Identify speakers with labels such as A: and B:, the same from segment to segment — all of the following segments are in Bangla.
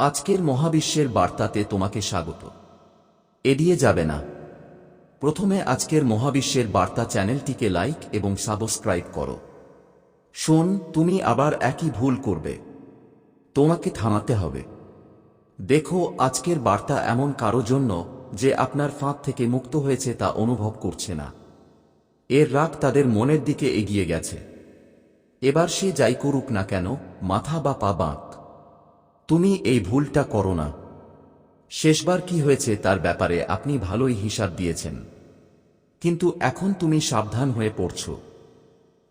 A: আজকের মহাবিশ্বের বার্তাতে তোমাকে স্বাগত। এড়িয়ে যাবে না। প্রথমে আজকের মহাবিশ্বের বার্তা চ্যানেলটিকে লাইক এবং সাবস্ক্রাইব করো। শোন, তুমি আবার একই ভুল করবে। তোমাকে থামাতে হবে। দেখো, আজকের বার্তা এমন কারও জন্য যে আপনার ফাঁদ থেকে মুক্ত হয়েছে তা অনুভব করছে না। এর রাগ তাদের মনের দিকে এগিয়ে গেছে। এবার সে যাই করুক না কেন, মাথা বা পা বাঁক তুমি এই ভুলটা করো না। শেষবার কি হয়েছে তার ব্যাপারে আপনি ভালোই হিসাব দিয়েছেন। কিন্তু এখন তুমি সাবধান হয়ে পড়ছ।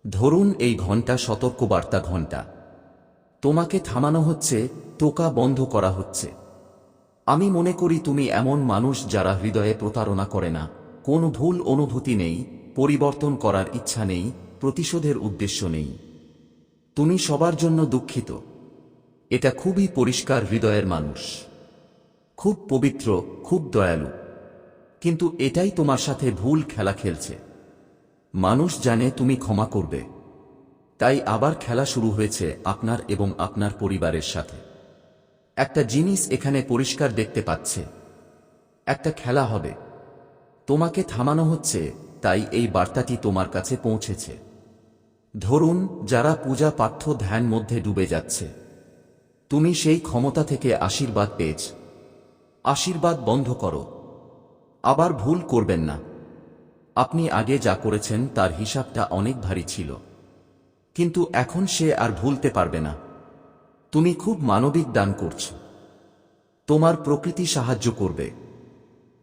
A: ধরুন এই ঘণ্টা সতর্কবার্তা ঘণ্টা। তোমাকে থামানো হচ্ছে, টোকা বন্ধ করা হচ্ছে। আমি মনে করি তুমি এমন মানুষ যারা হৃদয়ে প্রতারণা করে না। কোনো ভুল অনুভূতি নেই, পরিবর্তন করার ইচ্ছা নেই, প্রতিশোধের উদ্দেশ্য নেই। তুমি সবার জন্য দুঃখিত। এটা খুবই পরিষ্কার হৃদয়ের মানুষ। খুব পবিত্র, খুব দয়ালু। কিন্তু এটাই তোমার সাথে ভুল খেলা খেলছে। মানুষ জানে তুমি ক্ষমা করবে। তাই আবার খেলা শুরু হয়েছে আপনার এবং আপনার পরিবারের সাথে। একটা জিনিস এখানে পরিষ্কার দেখতে পাচ্ছে। একটা খেলা হবে। তোমাকে থামানো হচ্ছে, তাই এই বার্তাটি তোমার কাছে পৌঁছেছে। ধরুন, যারা পূজা পাঠ্য ধ্যান মধ্যে ডুবে যাচ্ছে। তুমি সেই ক্ষমতা থেকে আশীর্বাদ পেয়েছ। আশীর্বাদ বন্ধ করো। আবার ভুল করবেন না। আপনি আগে যা করেছেন, তার হিসাবটা অনেক ভারী ছিল। কিন্তু এখন সে আর ভুলতে পারবে না। তুমি খুব মানবিক দান করছ। তোমার প্রকৃতি সাহায্য করবে।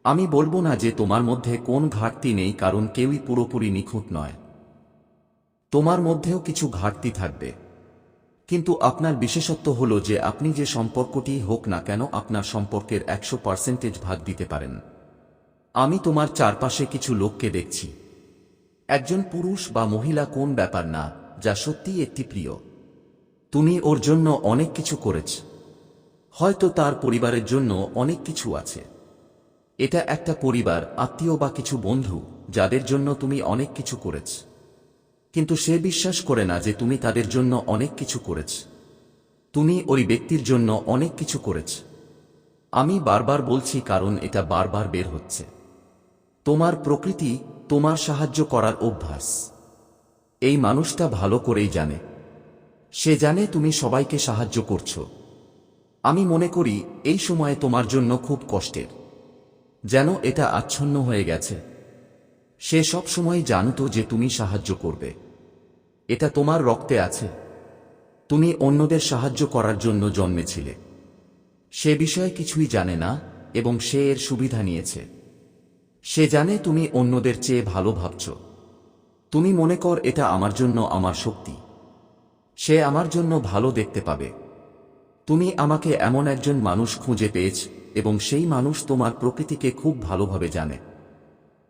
A: আমি বলব না যে তোমার মধ্যে কোন ঘাটতি নেই, কারণ কেউই পুরোপুরি নিখুঁত নয়। তোমার মধ্যেও কিছু ঘাটতি থাকবে। কিন্তু আপনার বিশেষত্ব হল যে আপনি যে সম্পর্কটি হোক না কেন আপনার সম্পর্কের একশো পার্সেন্টেজ ভাগ দিতে পারেন। আমি তোমার চারপাশে কিছু লোককে দেখছি। একজন পুরুষ বা মহিলা কোন ব্যাপার না, যা সত্যিই একটি প্রিয়। তুমি ওর জন্য অনেক কিছু করেছ। হয়তো তার পরিবারের জন্য অনেক কিছু আছে। এটা একটা পরিবার, আত্মীয় বা কিছু বন্ধু, যাদের জন্য তুমি অনেক কিছু করেছ। কিন্তু সে বিশ্বাস করে না যে তুমি তাদের জন্য অনেক কিছু করেছ। তুমি ওই ব্যক্তির জন্য অনেক কিছু করেছ। আমি বারবার বলছি কারণ এটা বারবার বের হচ্ছে। তোমার প্রকৃতি তোমার সাহায্য করার অভ্যাস। এই মানুষটা ভালো করেই জানে। সে জানে তুমি সবাইকে সাহায্য করছ। আমি মনে করি এই সময়ে তোমার জন্য খুব কষ্টের। যেন এটা আচ্ছন্ন হয়ে গেছে। সে সব সময় জানত যে তুমি সাহায্য করবে। এটা তোমার রক্তে আছে। তুমি অন্যদের সাহায্য করার জন্য জন্মেছিলে। সে বিষয়ে কিছুই জানে না এবং সে এর সুবিধা নিয়েছে। সে জানে তুমি অন্যদের চেয়ে ভালো ভাবছ। তুমি মনে কর এটা আমার জন্য আমার শক্তি। সে আমার জন্য ভালো দেখতে পাবে। তুমি আমাকে এমন একজন মানুষ খুঁজে পেয়েছ এবং সেই মানুষ তোমার প্রকৃতিকে খুব ভালোভাবে জানে।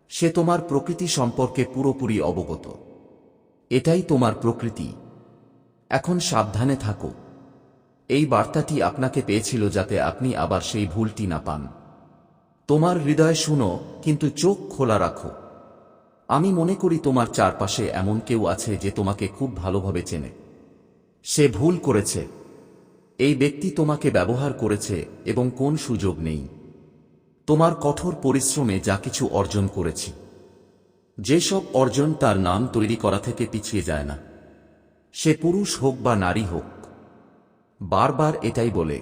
A: সে তোমার প্রকৃতি সম্পর্কে পুরোপুরি অবগত। এটাই তোমার প্রকৃতি। এখন সাবধানে থাকো। এই বার্তাটি আপনাকে পেয়েছিল যাতে আপনি আবার সেই ভুলটি না পান। তোমার হৃদয় শুনো, কিন্তু চোখ খোলা রাখো। আমি মনে করি তোমার চারপাশে এমন কেউ আছে যে তোমাকে খুব ভালোভাবে চেনে। সে ভুল করেছে। এই ব্যক্তি তোমাকে ব্যবহার করেছে এবং কোন সুযোগ নেই। তোমার কঠোর পরিশ্রমে যা কিছু অর্জন করেছি। যেসব অর্জন তার নাম তৈরি করা থেকে পিছিয়ে যায় না। সে পুরুষ হোক বা নারী হোক, বারবার এটাই বলে,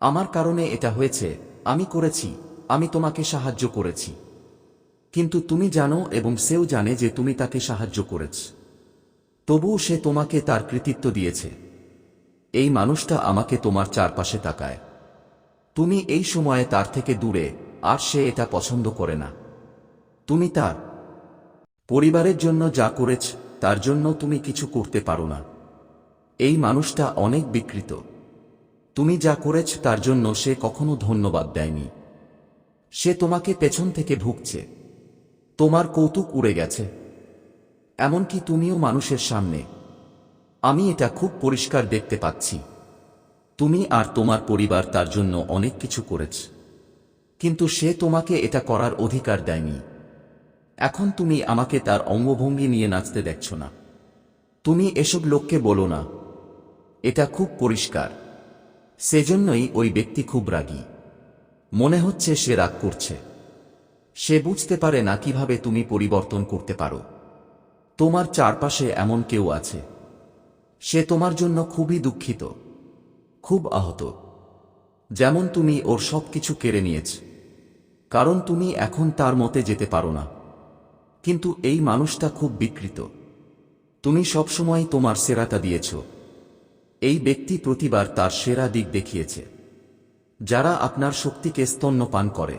A: আমার কারণে এটা হয়েছে, আমি করেছি, আমি তোমাকে সাহায্য করেছি। কিন্তু তুমি জানো এবং সেও জানে যে তুমি তাকে সাহায্য করেছ। তবুও সে তোমাকে তার কৃতিত্ব দিয়েছে। এই মানুষটা আমাকে তোমার চারপাশে তাকায়। তুমি এই সময়ে তার থেকে দূরে, আর সে এটা পছন্দ করে না। তুমি তার পরিবারের জন্য যা করেছ, তার জন্য তুমি কিছু করতে পারো না। এই মানুষটা অনেক বিকৃত। তুমি যা করেছ, তার জন্য সে কখনো ধন্যবাদ দেয়নি। সে তোমাকে পেছন থেকে ভুগছে। তোমার কৌতুক উড়ে গেছে। এমনকি তুমিও মানুষের সামনে। আমি এটা খুব পরিষ্কার দেখতে পাচ্ছি। তুমি আর তোমার পরিবার তার জন্য অনেক কিছু করেছ। কিন্তু সে তোমাকে এটা করার অধিকার দেয়নি। এখন তুমি আমাকে তার অঙ্গভঙ্গি নিয়ে নাচতে দেখছ না। তুমি এসব লোককে বলো না। এটা খুব পরিষ্কার। সেজন্যই ওই ব্যক্তি খুব রাগী। মনে হচ্ছে সে রাগ করছে। সে বুঝতে পারে না কীভাবে তুমি পরিবর্তন করতে পারো। তোমার চারপাশে এমন কেউ আছে। সে তোমার জন্য খুবই দুঃখিত। খুব আহত। যেমন তুমি ওর সব কিছু কেড়ে নিয়েছ। কারণ তুমি এখন তার মতে যেতে পারো না। কিন্তু এই মানুষটা খুব বিকৃত। তুমি সবসময় তোমার সেরাটা দিয়েছ। এই ব্যক্তি প্রতিবার তার সেরা দিক দেখিয়েছে। যারা আপনার শক্তিকে স্তন্যপান করে,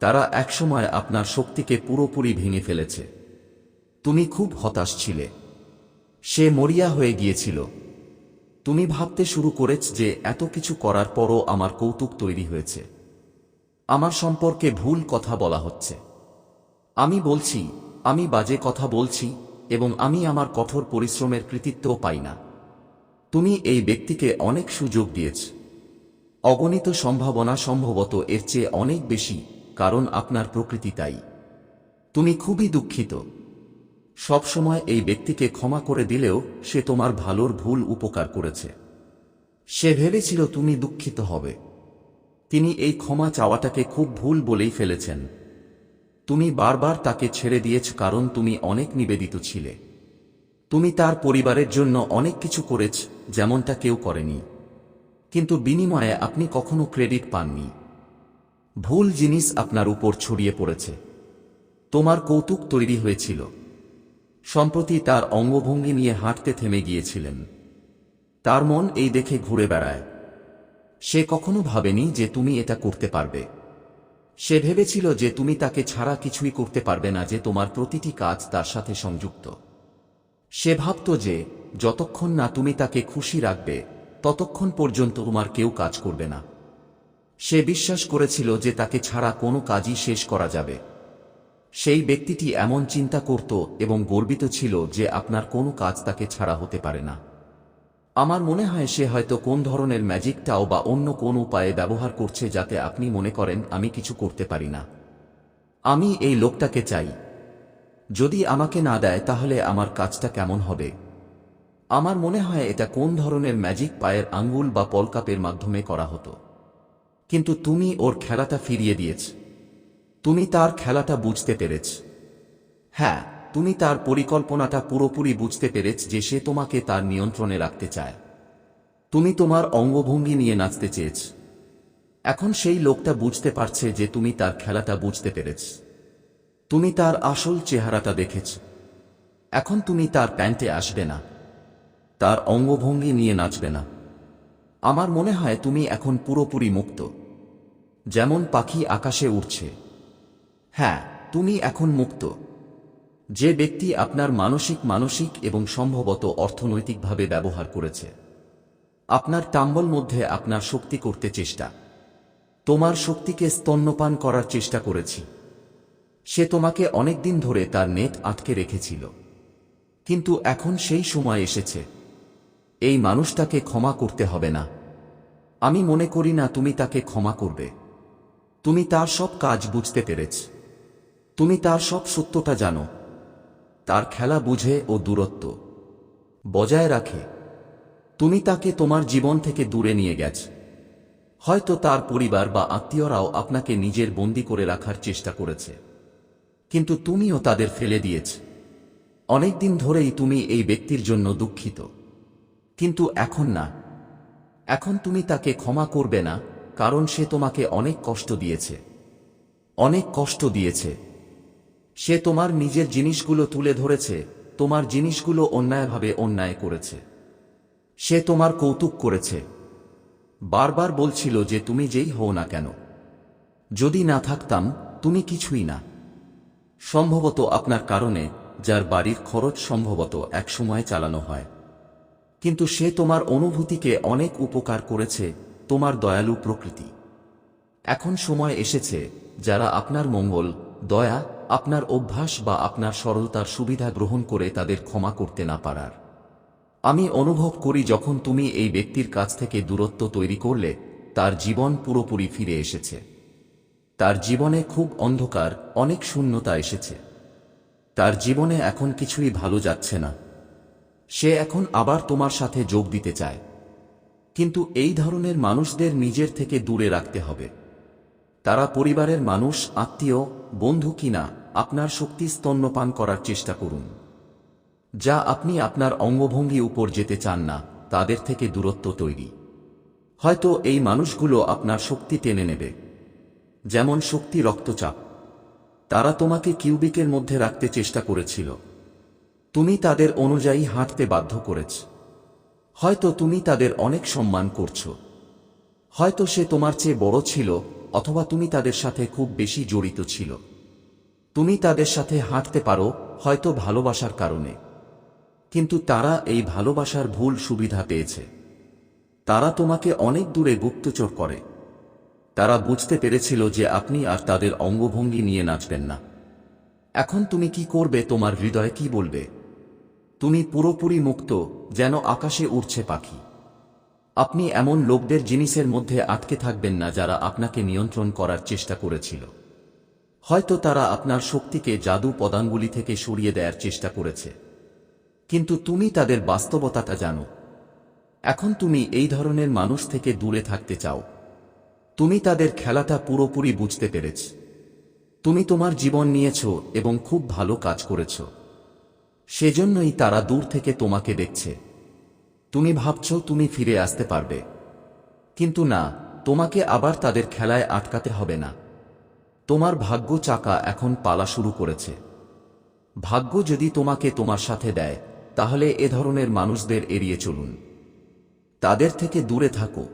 A: তারা একসময় আপনার শক্তিকে পুরোপুরি ভেঙে ফেলেছে। তুমি খুব হতাশ ছিলে। সে মরিয়া হয়ে গিয়েছিল। তুমি ভাবতে শুরু করেছ যে এত কিছু করার পরও আমার কৌতুক তৈরি হয়েছে। আমার সম্পর্কে ভুল কথা বলা হচ্ছে। আমি বলছি, আমি বাজে কথা বলছি, এবং আমি আমার কঠোর পরিশ্রমের কৃতিত্বও পাই না। তুমি এই ব্যক্তিকে অনেক সুযোগ দিয়েছ। অগণিত সম্ভাবনা সম্ভবত এর চেয়ে অনেক বেশি, কারণ আপনার প্রকৃতি তাই। তুমি খুবই দুঃখিত। সবসময় এই ব্যক্তিকে ক্ষমা করে দিলেও সে তোমার ভালোর ভুল উপকার করেছে। সে ভেবেছিল তুমি দুঃখিত হবে। তিনি এই ক্ষমা চাওয়াটাকে খুব ভুল বলেই ফেলেছেন। তুমি বারবার তাকে ছেড়ে দিয়েছ কারণ তুমি অনেক নিবেদিত ছিলে। তুমি তার পরিবারের জন্য অনেক কিছু করেছ, যেমনটা কেউ করেনি। কিন্তু বিনিময়ে আপনি কখনো ক্রেডিট পাননি। ভুল জিনিস আপনার উপর ছড়িয়ে পড়েছে। তোমার কৌতুক তৈরি হয়েছিল। সম্প্রতি তার অঙ্গভঙ্গি নিয়ে হাঁটতে থেমে গিয়েছিলেন। তার মন এই দেখে ঘুরে বেড়ায়। সে কখনো ভাবেনি যে তুমি এটা করতে পারবে। সে ভেবেছিল যে তুমি তাকে ছাড়া কিছুই করতে পারবে না যে তোমার প্রতিটি কাজ তার সাথে সংযুক্ত। সে ভাবত যে, যতক্ষণ না তুমি তাকে খুশি রাখবে, ততক্ষণ পর্যন্ত তোমার কেউ কাজ করবে না। সে বিশ্বাস করেছিল যে তাকে ছাড়া কোনো কাজই শেষ করা যাবে। সেই ব্যক্তিটি এমন চিন্তা করত এবং গর্বিত ছিল যে আপনার কোনো কাজ তাকে ছাড়া হতে পারে না। আমার মনে হয় সে হয়তো কোন ধরনের ম্যাজিকটাও বা অন্য কোন উপায়ে ব্যবহার করছে যাতে আপনি মনে করেন, আমি কিছু করতে পারি না। আমি এই লোকটাকে চাই। যদি আমাকে না দেয়, তাহলে আমার কাজটা কেমন হবে? আমার মনে হয় এটা কোন ধরনের ম্যাজিক পায়ের আঙ্গুল বা পলকাপের মাধ্যমে করা হতো। কিন্তু তুমি ওর খেলাটা ফিরিয়ে দিয়েছ। তুমি তার খেলাটা বুঝতে পেরেছ। হ্যাঁ তুমি তার পরিকল্পনাটা পুরোপুরি বুঝতে পেরেছ যে সে তোমাকে তার নিয়ন্ত্রণে রাখতে চায়। তুমি তোমার অঙ্গভঙ্গি নিয়ে নাচতে চেয়েছ। এখন সেই লোকটা বুঝতে পারছে যে তুমি তার খেলাটা বুঝতে পেরেছ। তুমি তার আসল চেহারাটা দেখেছ। এখন তুমি তার প্যান্টে আসবে না। তার অঙ্গভঙ্গি নিয়ে নাচবে না। আমার মনে হয় তুমি এখন পুরোপুরি মুক্ত। যেমন পাখি আকাশে উড়ছে। হ্যাঁ তুমি এখন মুক্ত। যে ব্যক্তি আপনার মানসিক মানসিক এবং সম্ভবত অর্থনৈতিকভাবে ব্যবহার করেছে। আপনার টাম্বল মধ্যে আপনার শক্তি করতে চেষ্টা। তোমার শক্তিকে স্তন্যপান করার চেষ্টা করেছি। সে তোমাকে অনেকদিন ধরে তার নেট আটকে রেখেছিল। কিন্তু এখন সেই সময় এসেছে। এই মানুষটাকে ক্ষমা করতে হবে না। আমি মনে করি না তুমি তাকে ক্ষমা করবে। তুমি তার সব কাজ বুঝতে পেরেছ। তুমি তার সব সত্যটা জানো। তার খেলা বুঝে ও দূরত্ব। বজায় রাখে, তুমি তাকে তোমার জীবন থেকে দূরে নিয়ে গেছ। হয়তো তার পরিবার বা আত্মীয়রাও আপনাকে নিজের বন্দি করে রাখার চেষ্টা করেছে। কিন্তু তুমিও তাদের ফেলে দিয়েছ। অনেকদিন ধরেই তুমি এই ব্যক্তির জন্য দুঃখিত। কিন্তু এখন না। এখন তুমি তাকে ক্ষমা করবে না, কারণ সে তোমাকে অনেক কষ্ট দিয়েছে। অনেক কষ্ট দিয়েছে। সে তোমার নিজের জিনিসগুলো তুলে ধরেছে, তোমার জিনিসগুলো অন্যায়ভাবে অন্যায় করেছে। সে তোমার কৌতুক করেছে। বারবার বলছিল যে তুমি যেই হও না কেন। যদি না থাকতাম, তুমি কিছুই না। সম্ভবত আপনার কারণে যার বাড়ির খরচ সম্ভবত একসময় চালানো হয়। কিন্তু সে তোমার অনুভূতিকে অনেক উপকার করেছে, তোমার দয়ালু প্রকৃতি। এখন সময় এসেছে যারা আপনার মঙ্গল, দয়া আপনার অভ্যাস বা আপনার সরলতার সুবিধা গ্রহণ করে তাদের ক্ষমা করতে না পারার। আমি অনুভব করি যখন তুমি এই ব্যক্তির কাছ থেকে দূরত্ব তৈরি করলে, তার জীবন পুরোপুরি ফিরে এসেছে। তার জীবনে খুব অন্ধকার, অনেক শূন্যতা এসেছে। তার জীবনে এখন কিছুই ভালো যাচ্ছে না। সে এখন আবার তোমার সাথে যোগ দিতে চায়। কিন্তু এই ধরনের মানুষদের নিজের থেকে দূরে রাখতে হবে। তারা পরিবারের মানুষ, আত্মীয়, বন্ধু কিনা, আপনার শক্তি স্তন্যপান করার চেষ্টা করুন। যা আপনি আপনার অঙ্গভঙ্গি উপর যেতে চান না, তাদের থেকে দূরত্ব তৈরি। হয়তো এই মানুষগুলো আপনার শক্তি টেনে নেবে। যেমন শক্তি রক্তচাপ। তারা তোমাকে কিউবিকের মধ্যে রাখতে চেষ্টা করেছিল। তুমি তাদের অনুযায়ী হাঁটতে বাধ্য করেছ। হয়তো তুমি তাদের অনেক সম্মান করছ। হয়তো সে তোমার চেয়ে বড় ছিল অথবা তুমি তাদের সাথে খুব বেশি জড়িত ছিল। তুমি তাদের সাথে হাঁটতে পারো, হয়তো ভালোবাসার কারণে। কিন্তু তারা এই ভালোবাসার ভুল সুবিধা পেয়েছে। তারা তোমাকে অনেক দূরে গুপ্তচর করে। তারা বুঝতে পেরেছিল যে আপনি আর তাদের অঙ্গভঙ্গি নিয়ে নাচবেন না। এখন তুমি কি করবে, তোমার হৃদয় কি বলবে? তুমি পুরোপুরি মুক্ত, যেন আকাশে উড়ছে পাখি। আপনি এমন লোকদের জিনিসের মধ্যে আটকে থাকবেন না যারা আপনাকে নিয়ন্ত্রণ করার চেষ্টা করেছিল। হয়তো তারা আপনার শক্তিকে জাদু পদাঙ্গুলি থেকে সরিয়ে দেওয়ার চেষ্টা করেছে। কিন্তু তুমি তাদের বাস্তবতাটা জানো। এখন তুমি এই ধরনের মানুষ থেকে দূরে থাকতে চাও। তুমি তাদের খেলাটা পুরোপুরি বুঝতে পেরেছ। তুমি তোমার জীবন নিয়েছ এবং খুব ভালো কাজ করেছ। সেজন্যই তারা দূর থেকে তোমাকে দেখছে। তুমি ভাবছ তুমি ফিরে আসতে পারবে। কিন্তু না, তোমাকে আবার তাদের খেলায় আটকাতে হবে না। তোমার ভাগ্য চাকা এখন পালা শুরু করেছে। ভাগ্য যদি তোমাকে তোমার সাথে দেয়, তাহলে এ ধরনের মানুষদের এড়িয়ে চলুন। তাদের থেকে দূরে থাকো।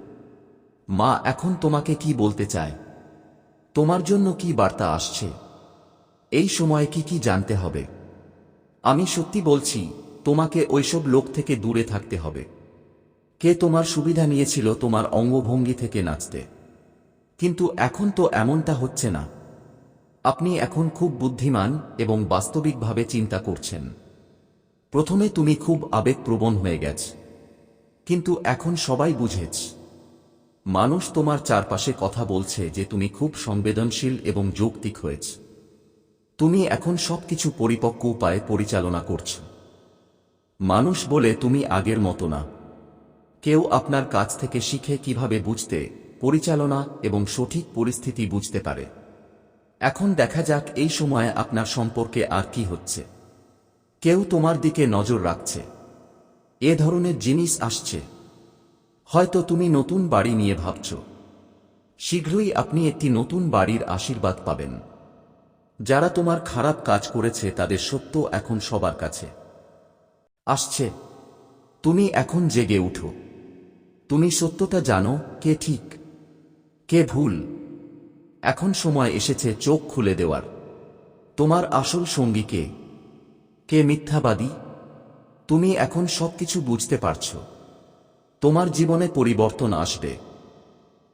A: মা, এখন তোমাকে কি বলতে চায়? তোমার জন্য কি বার্তা আসছে? এই সময়ে কি কি জানতে হবে? আমি সত্যি বলছি তোমাকে ওইসব লোক থেকে দূরে থাকতে হবে। কে তোমার সুবিধা নিয়েছিল তোমার অঙ্গভঙ্গি থেকে নাচতে। কিন্তু এখন তো এমনটা হচ্ছে না। আপনি এখন খুব বুদ্ধিমান এবং বাস্তবিকভাবে চিন্তা করছেন। প্রথমে তুমি খুব আবেগপ্রবণ হয়ে গেছ। কিন্তু এখন সবাই বুঝেছ। মানুষ তোমার চারপাশে কথা বলছে যে তুমি খুব সংবেদনশীল এবং যৌক্তিক হয়েছ। তুমি এখন সবকিছু পরিপক্ক উপায়ে পরিচালনা করছ। মানুষ বলে তুমি আগের মতো না। কেউ আপনার কাছ থেকে শিখে কীভাবে বুঝতে, পরিচালনা এবং সঠিক পরিস্থিতি বুঝতে পারে। এখন দেখা যাক এই সময়ে আপনার সম্পর্কে আর কি হচ্ছে। কেউ তোমার দিকে নজর রাখছে। এ ধরনের জিনিস আসছে। হয়তো তুমি নতুন বাড়ি নিয়ে ভাবছ। শীঘ্রই আপনি একটি নতুন বাড়ির আশীর্বাদ পাবেন। যারা তোমার খারাপ কাজ করেছে, তাদের সত্য এখন সবার কাছে। আসছে। তুমি এখন জেগে উঠো। তুমি সত্যটা জানো কে ঠিক, কে ভুল। এখন সময় এসেছে চোখ খুলে দেওয়ার। তোমার আসল সঙ্গী কে? কে মিথ্যাবাদী? তুমি এখন সব কিছু বুঝতে পারছ। তোমার জীবনে পরিবর্তন আসবে।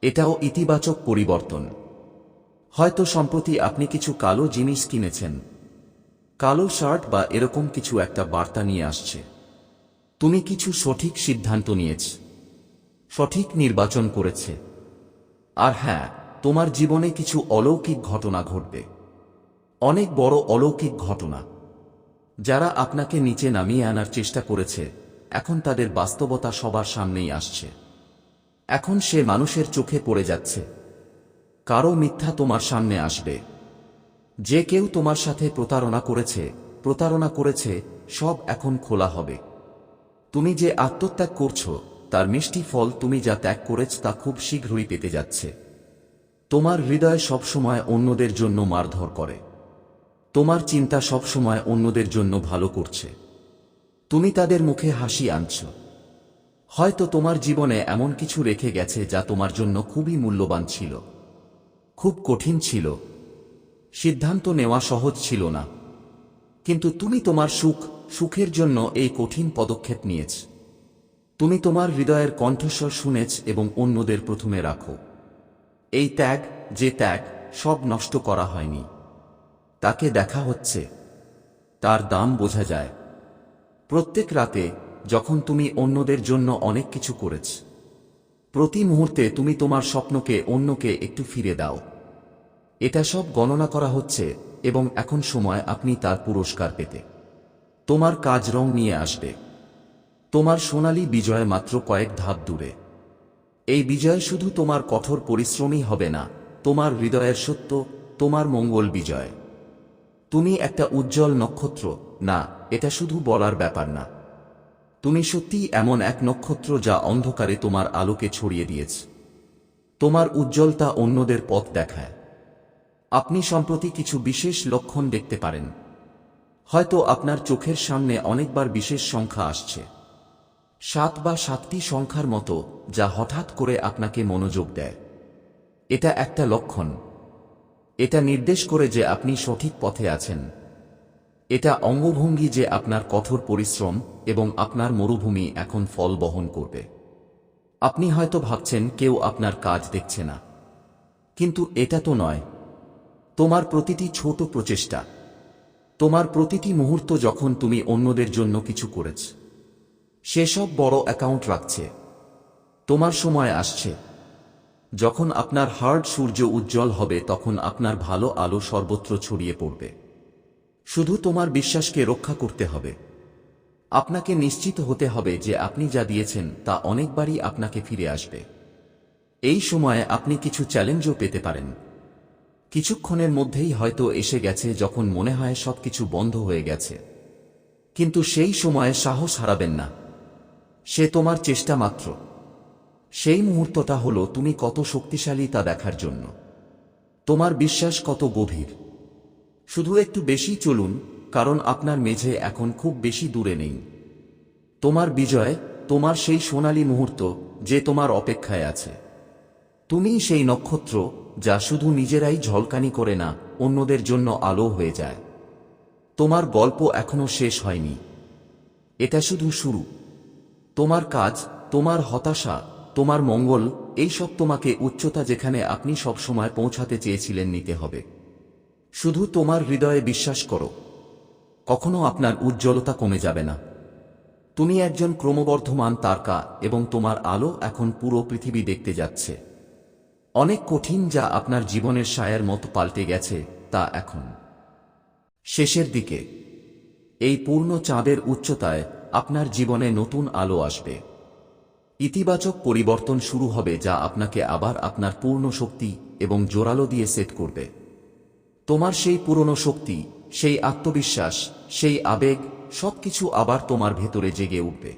A: এটাও ইতিবাচক পরিবর্তন। হয়তো সম্প্রতি আপনি কিছু কালো জিনিস কিনেছেন। কালো শার্ট বা এরকম কিছু একটা বার্তা নিয়ে আসছে। তুমি কিছু সঠিক সিদ্ধান্ত নিয়েছ। সঠিক নির্বাচন করেছে। আর হ্যাঁ তোমার জীবনে কিছু অলৌকিক ঘটনা ঘটবে। অনেক বড় অলৌকিক ঘটনা। যারা আপনাকে নিচে নামিয়ে আনার চেষ্টা করেছে, এখন তাদের বাস্তবতা সবার সামনেই আসছে। এখন সে মানুষের চোখে পড়ে যাচ্ছে। কারও মিথ্যা তোমার সামনে আসবে। যে কেউ তোমার সাথে প্রতারণা করেছে প্রতারণা করেছে, সব এখন খোলা হবে। তুমি যে আত্মত্যাগ করছ, তার মিষ্টি ফল তুমি যা ত্যাগ করেছ তা খুব শীঘ্রই পেতে যাচ্ছে। তোমার হৃদয় সবসময় অন্যদের জন্য মারধর করে। তোমার চিন্তা সবসময় অন্যদের জন্য ভালো করছে। তুমি তাদের মুখে হাসি আনছ। হয়তো তোমার জীবনে এমন কিছু রেখে গেছে যা তোমার জন্য খুবই মূল্যবান ছিল। খুব কঠিন ছিল সিদ্ধান্ত নেওয়া সহজ ছিল না। কিন্তু তুমি তোমার সুখ, সুখের জন্য এই কঠিন পদক্ষেপ নিয়েছ। তুমি তোমার হৃদয়ের কণ্ঠস্বর শুনেছ এবং অন্যদের প্রথমে রাখো। এই ত্যাগ, যে ত্যাগ, সব নষ্ট করা হয়নি। তাকে দেখা হচ্ছে। তার দাম বোঝা যায়। প্রত্যেক রাতে, যখন তুমি অন্যদের জন্য অনেক কিছু করেছ, প্রতি মুহূর্তে তুমি তোমার স্বপ্নকে অন্যকে একটু ফিরে দাও। এটা সব গণনা করা হচ্ছে, এবং এখন সময় আপনি তার পুরস্কার পেতে। তোমার কাজ রং নিয়ে আসবে। তোমার সোনালী বিজয় মাত্র কয়েক ধাপ দূরে। এই বিজয় শুধু তোমার কঠোর পরিশ্রমই হবে না, তোমার হৃদয়ের সত্য, তোমার মঙ্গল বিজয়। তুমি একটা উজ্জ্বল নক্ষত্র, না, এটা শুধু বলার ব্যাপার না। তুমি সত্যিই এমন এক নক্ষত্র যা অন্ধকারে তোমার আলোকে ছড়িয়ে দিয়েছে। তোমার উজ্জ্বলতা অন্যদের পথ দেখায়। আপনি সম্প্রতি কিছু বিশেষ লক্ষণ দেখতে পারেন। হয়তো আপনার চোখের সামনে অনেকবার বিশেষ সংখ্যা আসছে। সাত বা সাতটি সংখ্যার মতো, যা হঠাৎ করে আপনাকে মনোযোগ দেয়। এটা একটা লক্ষণ। এটা নির্দেশ করে যে আপনি সঠিক পথে আছেন। এটা অঙ্গভঙ্গি যে আপনার কঠোর পরিশ্রম এবং আপনার মরুভূমি এখন ফল বহন করবে। আপনি হয়তো ভাবছেন, কেউ আপনার কাজ দেখছে না। কিন্তু এটা তো নয়। তোমার প্রতিটি ছোট প্রচেষ্টা, তোমার প্রতিটি মুহূর্ত যখন তুমি অন্যদের জন্য কিছু করেছ, সেসব বড় অ্যাকাউন্ট রাখছে। তোমার সময় আসছে। যখন আপনার হার্ড সূর্য উজ্জ্বল হবে, তখন আপনার ভালো আলো সর্বত্র ছড়িয়ে পড়বে। শুধু তোমার বিশ্বাসকে রক্ষা করতে হবে। আপনাকে নিশ্চিত হতে হবে যে আপনি যা দিয়েছেন, তা অনেকবারই আপনাকে ফিরে আসবে। এই সময়ে আপনি কিছু চ্যালেঞ্জও পেতে পারেন। কিছুক্ষণের মধ্যেই হয়তো এসে গেছে যখন মনে হয় সবকিছু বন্ধ হয়ে গেছে। কিন্তু সেই সময়ে সাহস হারাবেন না। সে তোমার চেষ্টা মাত্র। সেই মুহূর্তটা হলো তুমি কত শক্তিশালী তা দেখার জন্য। তোমার বিশ্বাস কত গভীর। শুধু একটু বেশি চলুন, কারণ আপনার মেঝে এখন খুব বেশি দূরে নেই। তোমার বিজয়, তোমার সেই সোনালী মুহূর্ত, যে তোমার অপেক্ষায় আছে। তুমি সেই নক্ষত্র যা শুধু নিজেরাই ঝলকানি করে না, অন্যদের জন্য আলো হয়ে যায়। তোমার গল্প এখনও শেষ হয়নি। এটা শুধু শুরু। তোমার কাজ, তোমার হতাশা, তোমার মঙ্গল এইসব তোমাকে উচ্চতা যেখানে আপনি সবসময় পৌঁছাতে চেয়েছিলেন নিতে হবে। শুধু তোমার হৃদয়ে বিশ্বাস করো। কখনো আপনার উজ্জ্বলতা কমে যাবে না। তুমি একজন ক্রমবর্ধমান তারকা এবং তোমার আলো এখন পুরো পৃথিবী দেখতে যাচ্ছে। অনেক কঠিন যা আপনার জীবনের সায়ের মতো পাল্টে গেছে তা এখন। শেষের দিকে, এই পূর্ণ চাঁদের উচ্চতায় আপনার জীবনে নতুন আলো আসবে। ইতিবাচক পরিবর্তন শুরু হবে যা আপনাকে আবার আপনার পূর্ণ শক্তি এবং জোরালো দিয়ে সেট করবে। তোমার সেই পুরনো শক্তি, সেই আত্মবিশ্বাস, সেই আবেগ সবকিছু আবার তোমার ভেতরে জেগে উঠবে।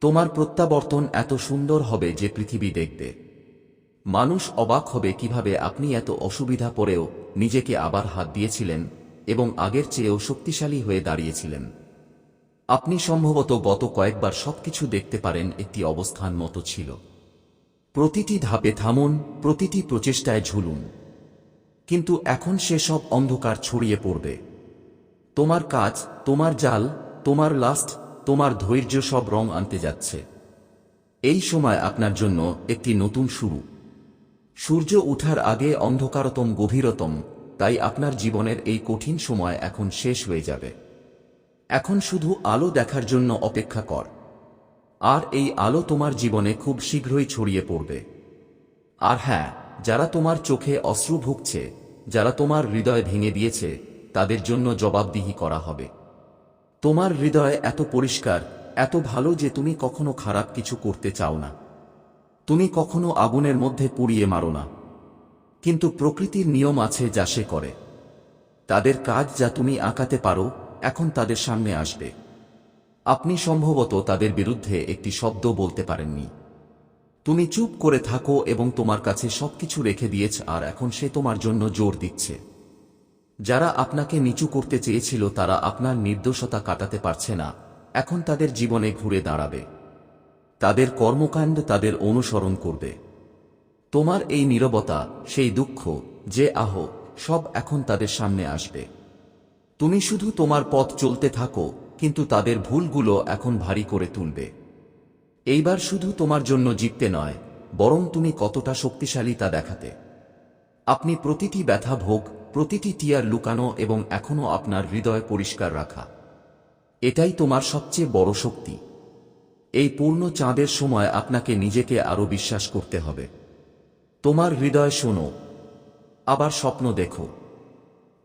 A: তোমার প্রত্যাবর্তন এত সুন্দর হবে যে পৃথিবী দেখবে। মানুষ অবাক হবে কীভাবে আপনি এত অসুবিধা পরেও নিজেকে আবার হাত দিয়েছিলেন এবং আগের চেয়েও শক্তিশালী হয়ে দাঁড়িয়েছিলেন। আপনি সম্ভবত গত কয়েকবার সবকিছু দেখতে পারেন একটি অবস্থান মতো ছিল। প্রতিটি ধাপে থামুন, প্রতিটি প্রচেষ্টায় ঝুলুন। কিন্তু এখন সেসব অন্ধকার ছড়িয়ে পড়বে। তোমার কাজ, তোমার জাল, তোমার লাস্ট, তোমার ধৈর্য সব রং আনতে যাচ্ছে। এই সময় আপনার জন্য একটি নতুন শুরু। সূর্য উঠার আগে অন্ধকারতম গভীরতম, তাই আপনার জীবনের এই কঠিন সময় এখন শেষ হয়ে যাবে। এখন শুধু আলো দেখার জন্য অপেক্ষা কর। আর এই আলো তোমার জীবনে খুব শীঘ্রই ছড়িয়ে পড়বে। আর হ্যাঁ যারা তোমার চোখে অশ্রু ভুগছে, যারা তোমার হৃদয় ভেঙে দিয়েছে, তাদের জন্য জবাবদিহি করা হবে। তোমার হৃদয় এত পরিষ্কার, এত ভালো যে তুমি কখনো খারাপ কিছু করতে চাও না। তুমি কখনো আগুনের মধ্যে পুড়িয়ে মারো না। কিন্তু প্রকৃতির নিয়ম আছে যা সে করে। তাদের কাজ যা তুমি আঁকাতে পারো, এখন তাদের সামনে আসবে। আপনি সম্ভবত তাদের বিরুদ্ধে একটি শব্দ বলতে পারেননি। তুমি চুপ করে থাকো এবং তোমার কাছে সবকিছু রেখে দিয়েছ, আর এখন সে তোমার জন্য জোর দিচ্ছে। যারা আপনাকে নিচু করতে চেয়েছিল তারা আপনার নির্দোষতা কাটাতে পারছে না, এখন তাদের জীবনে ঘুরে দাঁড়াবে। তাদের কর্মকাণ্ড তাদের অনুসরণ করবে। তোমার এই নীরবতা, সেই দুঃখ, যে আহ, সব এখন তাদের সামনে আসবে। তুমি শুধু তোমার পথ চলতে থাকো, কিন্তু তাদের ভুলগুলো এখন ভারী করে তুলবে। এইবার শুধু তোমার জন্য জিততে নয়, বরং তুমি কতটা শক্তিশালী তা দেখাতে। আপনি প্রতিটি ব্যথা ভোগ, প্রতিটি টিয়ার লুকানো এবং এখনও আপনার হৃদয় পরিষ্কার রাখা। এটাই তোমার সবচেয়ে বড় শক্তি। এই পূর্ণ চাঁদের সময় আপনাকে নিজেকে আরও বিশ্বাস করতে হবে। তোমার হৃদয় শোনো। আবার স্বপ্ন দেখো।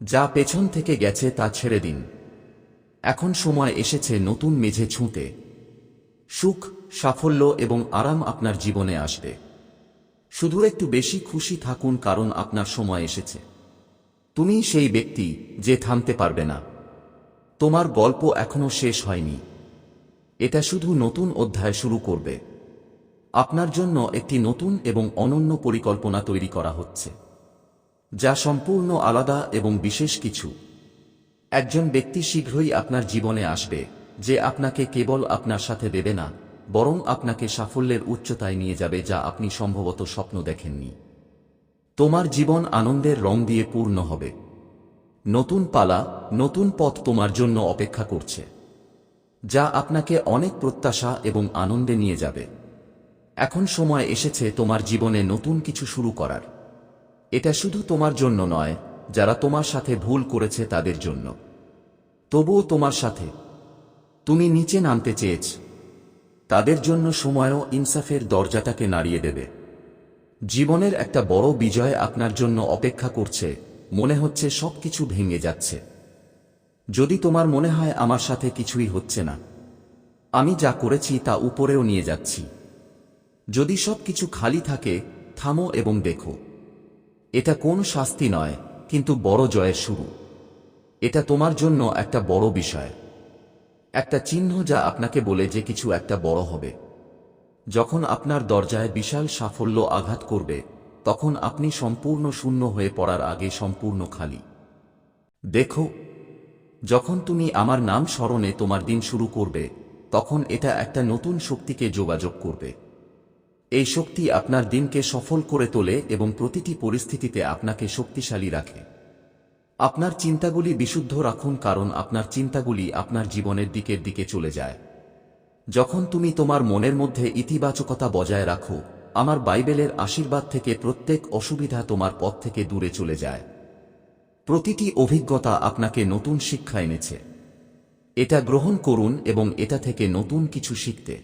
A: যা পেছন থেকে গেছে তা ছেড়ে দিন। এখন সময় এসেছে নতুন মেঝে ছুঁতে। সুখ, সাফল্য এবং আরাম আপনার জীবনে আসবে। শুধু একটু বেশি খুশি থাকুন কারণ আপনার সময় এসেছে। তুমি সেই ব্যক্তি যে থামতে পারবে না। তোমার গল্প এখনও শেষ হয়নি। এটা শুধু নতুন অধ্যায় শুরু করবে। আপনার জন্য একটি নতুন এবং অনন্য পরিকল্পনা তৈরি করা হচ্ছে, যা সম্পূর্ণ আলাদা এবং বিশেষ কিছু। একজন ব্যক্তি শীঘ্রই আপনার জীবনে আসবে, যে আপনাকে কেবল আপনার সাথে দেবে না, বরং আপনাকে সাফল্যের উচ্চতায় নিয়ে যাবে যা আপনি সম্ভবত স্বপ্ন দেখেননি। তোমার জীবন আনন্দের রং দিয়ে পূর্ণ হবে। নতুন পালা, নতুন পথ তোমার জন্য অপেক্ষা করছে। যা আপনাকে অনেক প্রত্যাশা এবং আনন্দে নিয়ে যাবে। এখন সময় এসেছে তোমার জীবনে নতুন কিছু শুরু করার। এটা শুধু তোমার জন্য নয়, যারা তোমার সাথে ভুল করেছে তাদের জন্য। তবুও তোমার সাথে। তুমি নিচে নামতে চেয়েছ। তাদের জন্য সময়ও ইনসাফের দরজাটাকে নাড়িয়ে দেবে। জীবনের একটা বড় বিজয় আপনার জন্য অপেক্ষা করছে, মনে হচ্ছে সবকিছু ভেঙে যাচ্ছে। যদি তোমার মনে হয় আমার সাথে কিছুই হচ্ছে না, আমি যা করেছি তা উপরেও নিয়ে যাচ্ছি। যদি সবকিছু খালি থাকে, থামো এবং দেখো। এটা কোন শাস্তি নয়, কিন্তু বড় জয়ের শুরু। এটা তোমার জন্য একটা বড় বিষয়। একটা চিহ্ন যা আপনাকে বলে যে কিছু একটা বড় হবে। যখন আপনার দরজায় বিশাল সাফল্য আঘাত করবে, তখন আপনি সম্পূর্ণ শূন্য হয়ে পড়ার আগে সম্পূর্ণ খালি। দেখো যখন তুমি আমার নাম স্মরণে তোমার দিন শুরু করবে, তখন এটা একটা নতুন শক্তিকে যোগাযোগ করবে। এই শক্তি আপনার দিনকে সফল করে তোলে এবং প্রতিটি পরিস্থিতিতে আপনাকে শক্তিশালী রাখে। আপনার চিন্তাগুলি বিশুদ্ধ রাখুন কারণ আপনার চিন্তাগুলি আপনার জীবনের দিকের দিকে চলে যায়। যখন তুমি তোমার মনের মধ্যে ইতিবাচকতা বজায় রাখো, আমার বাইবেলের আশীর্বাদ থেকে প্রত্যেক অসুবিধা তোমার পথ থেকে দূরে চলে যায়। প্রতিটি অভিজ্ঞতা আপনাকে নতুন শিক্ষা এনেছে। এটা গ্রহণ করুন এবং এটা থেকে নতুন কিছু শিখতে।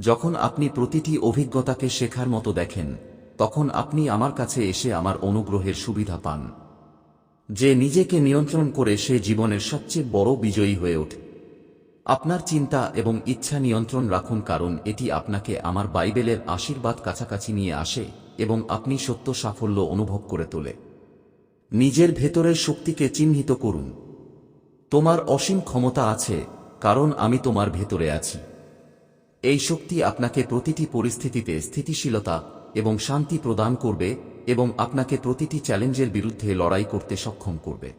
A: যখন আপনি প্রতিটি অভিজ্ঞতাকে শেখার মতো দেখেন, তখন আপনি আমার কাছে এসে আমার অনুগ্রহের সুবিধা পান। যে নিজেকে নিয়ন্ত্রণ করে সে জীবনের সবচেয়ে বড় বিজয়ী হয়ে ওঠে। আপনার চিন্তা এবং ইচ্ছা নিয়ন্ত্রণ রাখুন কারণ এটি আপনাকে আমার বাইবেলের আশীর্বাদ কাছাকাছি নিয়ে আসে এবং আপনি সত্য সাফল্য অনুভব করে তোলে। নিজের ভেতরের শক্তিকে চিহ্নিত করুন। তোমার অসীম ক্ষমতা আছে, কারণ আমি তোমার ভেতরে আছি। এই শক্তি আপনাকে প্রতিটি পরিস্থিতিতে স্থিতিশীলতা এবং শান্তি প্রদান করবে এবং আপনাকে প্রতিটি চ্যালেঞ্জের বিরুদ্ধে লড়াই করতে সক্ষম করবে।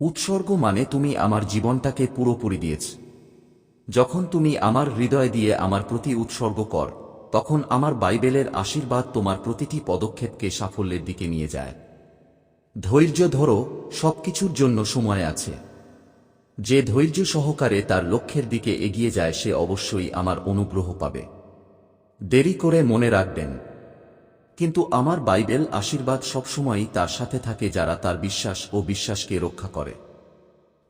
A: উৎসর্গ মানে তুমি আমার জীবনটাকে পুরোপুরি দিয়েছ। যখন তুমি আমার হৃদয় দিয়ে আমার প্রতি উৎসর্গ কর, তখন আমার বাইবেলের আশীর্বাদ তোমার প্রতিটি পদক্ষেপকে সাফল্যের দিকে নিয়ে যায়। ধৈর্য ধরো, সবকিছুর জন্য সময় আছে। যে ধৈর্য সহকারে তার লক্ষ্যের দিকে এগিয়ে যায়, সে অবশ্যই আমার অনুগ্রহ পাবে। দেরি করে মনে রাখবেন। কিন্তু আমার বাইবেল আশীর্বাদ সবসময়ই তার সাথে থাকে যারা তার বিশ্বাস ও বিশ্বাসকে রক্ষা করে।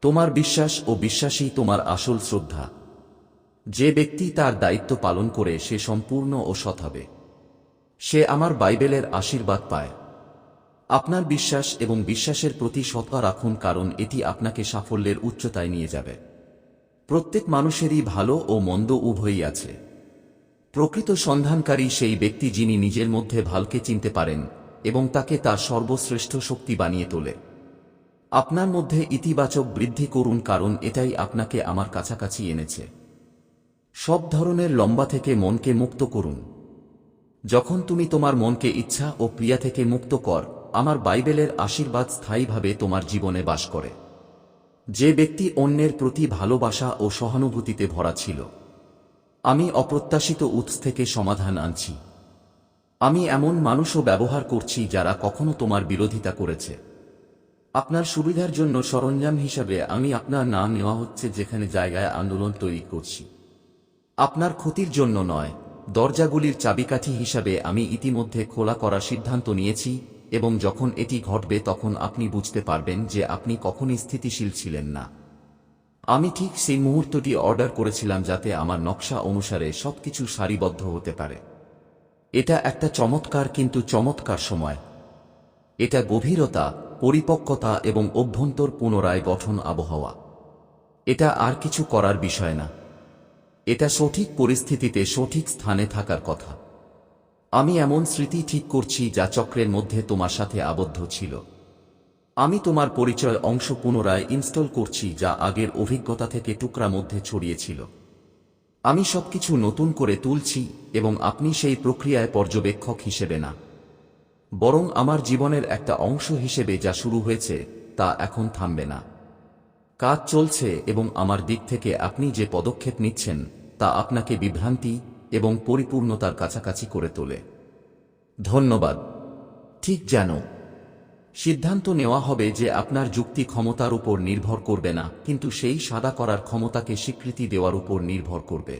A: তোমার বিশ্বাস ও বিশ্বাসই তোমার আসল শ্রদ্ধা। যে ব্যক্তি তার দায়িত্ব পালন করে, সে সম্পূর্ণ ও সৎ হবে। সে আমার বাইবেলের আশীর্বাদ পায়। আপনার বিশ্বাস এবং বিশ্বাসের প্রতি সত্তা রাখুন কারণ এটি আপনাকে সাফল্যের উচ্চতায় নিয়ে যাবে। প্রত্যেক মানুষেরই ভালো ও মন্দ উভয়ই আছে। প্রকৃত সন্ধানকারী সেই ব্যক্তি যিনি নিজের মধ্যে ভালকে চিনতে পারেন এবং তাকে তার সর্বশ্রেষ্ঠ শক্তি বানিয়ে তোলে। আপনার মধ্যে ইতিবাচক বৃদ্ধি করুন কারণ এটাই আপনাকে আমার কাছাকাছি এনেছে। সব ধরনের লম্বা থেকে মনকে মুক্ত করুন। যখন তুমি তোমার মনকে ইচ্ছা ও প্রিয়া থেকে মুক্ত কর আমার বাইবেলের আশীর্বাদ স্থায়ীভাবে তোমার জীবনে বাস করে। যে ব্যক্তি অন্যের প্রতি ভালোবাসা ও সহানুভূতিতে ভরা ছিল। আমি অপ্রত্যাশিত উৎস থেকে সমাধান আনছি। আমি এমন মানুষও ব্যবহার করছি যারা কখনো তোমার বিরোধিতা করেছে। আপনার সুবিধার জন্য সরঞ্জাম হিসাবে আমি আপনার নাম নেওয়া হচ্ছে যেখানে জায়গায় আন্দোলন তৈরি করছি। আপনার ক্ষতির জন্য নয়, দরজাগুলির চাবিকাঠি হিসাবে আমি ইতিমধ্যে খোলা করার সিদ্ধান্ত নিয়েছি এবং যখন এটি ঘটবে তখন আপনি বুঝতে পারবেন যে আপনি কখনই স্থিতিশীল ছিলেন না। আমি ঠিক সেই মুহূর্তটি অর্ডার করেছিলাম যাতে আমার নকশা অনুসারে সবকিছু সারিবদ্ধ হতে পারে। এটা একটা চমৎকার কিন্তু চমৎকার সময়। এটা গভীরতা, পরিপক্কতা এবং অভ্যন্তর পুনরায় গঠন আবহাওয়া। এটা আর কিছু করার বিষয় না। এটা সঠিক পরিস্থিতিতে সঠিক স্থানে থাকার কথা। আমি এমন স্মৃতি ঠিক করছি যা চক্রের মধ্যে তোমার সাথে আবদ্ধ ছিল। আমি তোমার পরিচয় অংশ পুনরায় ইনস্টল করছি যা আগের অভিজ্ঞতা থেকে টুকরা মধ্যে ছড়িয়েছিল আমি সবকিছু নতুন করে তুলছি এবং আপনি সেই প্রক্রিয়ায় পর্যবেক্ষক হিসেবে না। বরং আমার জীবনের একটা অংশ হিসেবে যা শুরু হয়েছে, তা এখন থামবে না। কাজ চলছে এবং আমার দিক থেকে আপনি যে পদক্ষেপ নিচ্ছেন, তা আপনাকে বিভ্রান্তি এবং পরিপূর্ণতার কাছাকাছি করে তোলে। ধন্যবাদ। ঠিক যেন সিদ্ধান্ত নেওয়া হবে যে আপনার যুক্তি ক্ষমতার উপর নির্ভর করবে না, কিন্তু সেই সাদা করার ক্ষমতাকে স্বীকৃতি দেওয়ার উপর নির্ভর করবে।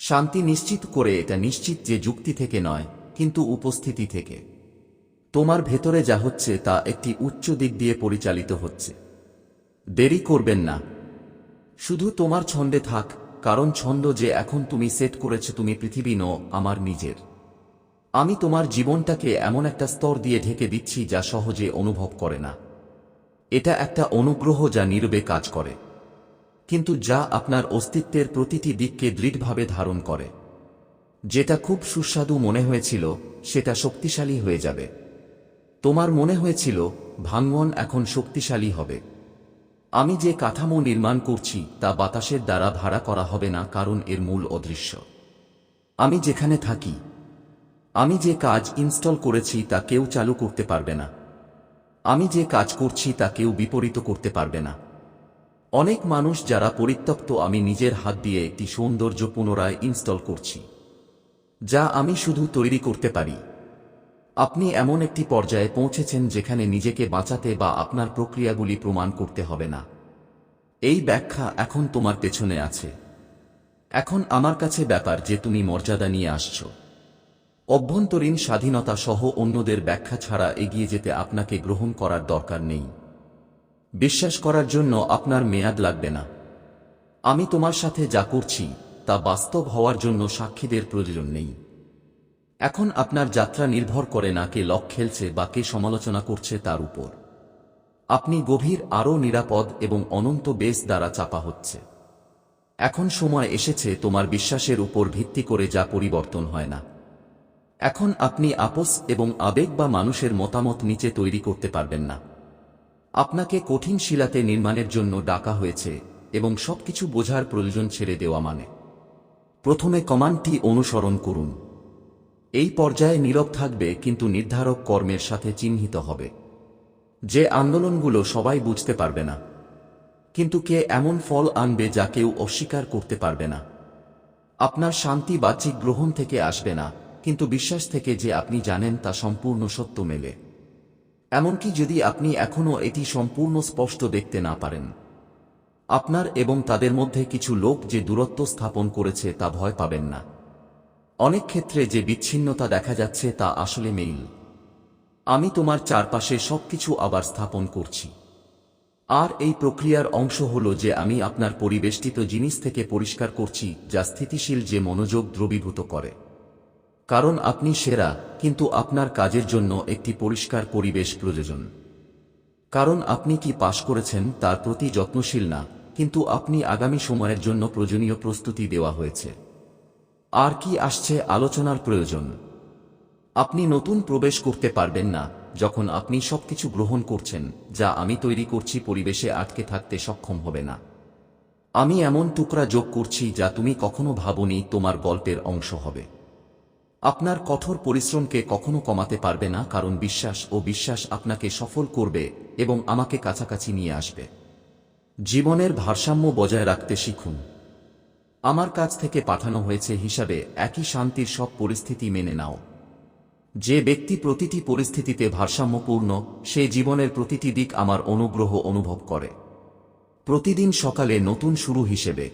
A: শান্তি নিশ্চিত করে এটা নিশ্চিত যে যুক্তি থেকে নয়, কিন্তু উপস্থিতি থেকে। তোমার ভেতরে যা হচ্ছে তা একটি উচ্চ দিক দিয়ে পরিচালিত হচ্ছে। দেরি করবেন না। শুধু তোমার ছন্দে থাক কারণ ছন্দ যে এখন তুমি সেট করেছ তুমি পৃথিবী নো আমার নিজের। আমি তোমার জীবনটাকে এমন একটা স্তর দিয়ে ঢেকে দিচ্ছি যা সহজে অনুভব করে না। এটা একটা অনুগ্রহ যা নীরবে কাজ করে। কিন্তু যা আপনার অস্তিত্বের প্রতিটি দিককে দৃঢ়ভাবে ধারণ করে। যেটা খুব সুস্বাদু মনে হয়েছিল, সেটা শক্তিশালী হয়ে যাবে। তোমার মনে হয়েছিল, ভাঙ্গন এখন শক্তিশালী হবে। আমি যে কাঠামো নির্মাণ করছি তা বাতাসের দ্বারা ভাড়া করা হবে না কারণ এর মূল অদৃশ্য। আমি যেখানে থাকি, আমি যে কাজ ইনস্টল করেছি তা কেউ চালু করতে পারবে না। আমি যে কাজ করছি তা কেউ বিপরীত করতে পারবে না। অনেক মানুষ যারা পরিত্যক্ত, আমি নিজের হাত দিয়ে একটি সৌন্দর্য পুনরায় ইনস্টল করছি, যা আমি শুধু তৈরি করতে পারি। আপনি এমন একটি পর্যায়ে পৌঁছেছেন যেখানে নিজেকে বাঁচাতে বা আপনার প্রক্রিয়াগুলি প্রমাণ করতে হবে না। এই ব্যাখ্যা এখন তোমার পেছনে আছে। এখন আমার কাছে ব্যাপার যে তুমি মর্যাদা নিয়ে আসছো। অভ্যন্তরীণ স্বাধীনতা সহ অন্যদের ব্যাখ্যা ছাড়া এগিয়ে যেতে আপনাকে গ্রহণ করার দরকার নেই। বিশ্বাস করার জন্য আপনার মেয়াদ লাগবে না। আমি তোমার সাথে যা করছি, তা বাস্তব হওয়ার জন্য সাক্ষীদের প্রয়োজন নেই। এখন আপনার যাত্রা নির্ভর করে না কে লক খেলছে বা কে সমালোচনা করছে তার উপর। আপনি গভীর, আরও নিরাপদ এবং অনন্ত বেস দ্বারা চাপা হচ্ছে। এখন সময় এসেছে তোমার বিশ্বাসের উপর ভিত্তি করে যা পরিবর্তন হয় না। এখন আপনি আপোস এবং আবেগ বা মানুষের মতামত নিচে তৈরি করতে পারবেন না। আপনাকে কঠিন শিলাতে নির্মাণের জন্য ডাকা হয়েছে এবং সবকিছু বোঝার প্রয়োজন ছেড়ে দেওয়া মানে। প্রথমে কমান্ডটি অনুসরণ করুন। এই পর্যায়ে নীরব থাকবে কিন্তু নির্ধারক কর্মের সাথে চিহ্নিত হবে। যে আন্দোলনগুলো সবাই বুঝতে পারবে না। কিন্তু কে এমন ফল আনবে যা কেউ অস্বীকার করতে পারবে না। আপনার শান্তি বাহ্যিক গ্রহণ থেকে আসবে না, কিন্তু বিশ্বাস থেকে যে আপনি জানেন তা সম্পূর্ণ সত্য মেলে। এমনকি যদি আপনি এখনও এটি সম্পূর্ণ স্পষ্ট দেখতে না পারেন। আপনার এবং তাদের মধ্যে কিছু লোক যে দূরত্ব স্থাপন করেছে তা ভয় পাবেন না। অনেক ক্ষেত্রে যে বিচ্ছিন্নতা দেখা যাচ্ছে তা আসলে মেইল আমি তোমার চারপাশে সবকিছু আবার স্থাপন করছি। আর এই প্রক্রিয়ার অংশ হল যে আমি আপনার পরিবেষ্টিত জিনিস থেকে পরিষ্কার করছি যা স্থিতিশীল যে মনোযোগ দ্রবীভূত করে। কারণ আপনি সেরা, কিন্তু আপনার কাজের জন্য একটি পরিষ্কার পরিবেশ প্রয়োজন। কারণ আপনি কি পাশ করেছেন তার প্রতি যত্নশীল না, কিন্তু আপনি আগামী সময়ের জন্য প্রয়োজনীয় প্রস্তুতি দেওয়া হয়েছে। আর কি আসছে আলোচনার প্রয়োজন? আপনি নতুন প্রবেশ করতে পারবেন না, যখন আপনি সবকিছু গ্রহণ করছেন, যা আমি তৈরি করছি পরিবেশে আটকে থাকতে সক্ষম হবে না। আমি এমন টুকরা যোগ করছি যা তুমি কখনো ভাবনি তোমার গল্পের অংশ হবে। আপনার কঠোর পরিশ্রমকে কখনো কমাতে পারবে না, কারণ বিশ্বাস ও বিশ্বাস আপনাকে সফল করবে এবং আমাকে কাছাকাছি নিয়ে আসবে। জীবনের ভারসাম্য বজায় রাখতে শিখুন। আমার কাছ থেকে পাঠানো হয়েছে হিসাবে একই শান্তির সব পরিস্থিতি মেনে নাও। যে ব্যক্তি প্রতিটি পরিস্থিতিতে ভারসাম্যপূর্ণ, সে জীবনের প্রতিটি দিক আমার অনুগ্রহ অনুভব করে। প্রতিদিন সকালে নতুন শুরু হিসেবে।